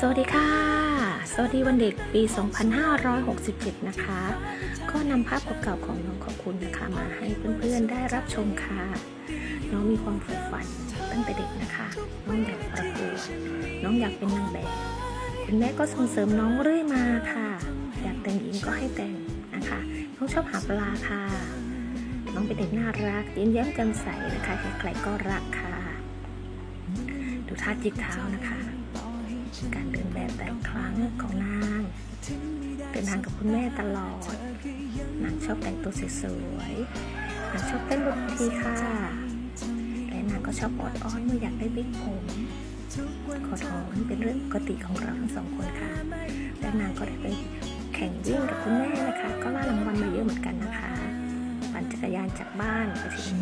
สวัสดีค่ะ สวัสดีวันเด็กปี 2567 นะคะ ก็นำภาพเก่าๆของน้องของคุณนะคะ มาให้เพื่อนๆได้รับชมค่ะ น้องมีความใฝ่ฝันตั้งแต่เด็กนะคะ น้องอยากประกวดน้องอยากเป็นนางแบบ คุณแม่ก็ส่งเสริมน้องเรื่อยมาค่ะ อยากแต่งหญิงก็ให้แต่งนะคะ น้องชอบหาปลาค่ะ น้องเป็นเด็กน่ารักยิ้มแย้มแจ่มใสนะคะใครๆก็รักค่ะ ดูท่าจิกเท้านะคะ การเดินแบบแต่ละครั้งของนางเดินทางกับคุณแม่ตลอดนางชอบแต่งตัวสวยๆนางชอบเต้นบนเวทีค่ะ และนางก็ชอบออดอ้อนเมื่ออยากได้บิ๊กผมขอถอนเป็นเรื่องปกติของเราทั้งสองคนค่ะ และนางก็ได้ไปแข่งวิ่งกับคุณแม่นะคะ ก็ล่ารางวัลมาเยอะเหมือนกันนะคะปั่นจักรยานจากบ้านไปถึง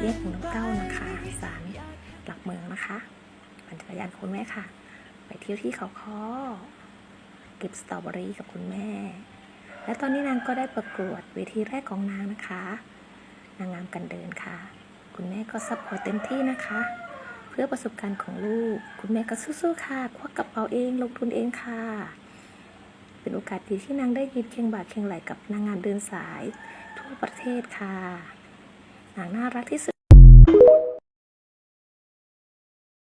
แยกหนองเต้านะคะศาลหลักเมืองนะคะ ปั่นจักรยานกับคุณแม่ค่ะ ไปเที่ยวที่เขาค้อเก็บสตรอเบอรี่กับคุณแม่ และตอนนี้นางก็ได้ประกวดเวทีแรกของนางนะคะ นางงามกันเดินค่ะ คุณแม่ก็ซัพพอร์ตเต็มที่นะคะ เพื่อประสบการณ์ของลูก คุณแม่ก็สู้ๆค่ะ ควักกระเป๋าเองลงทุนเองค่ะ เป็นโอกาสดีที่นางได้ยืนเคียงบ่าเคียงไหลกับนางงามเดินสาย ทั่วประเทศค่ะนางน่ารักที่สุด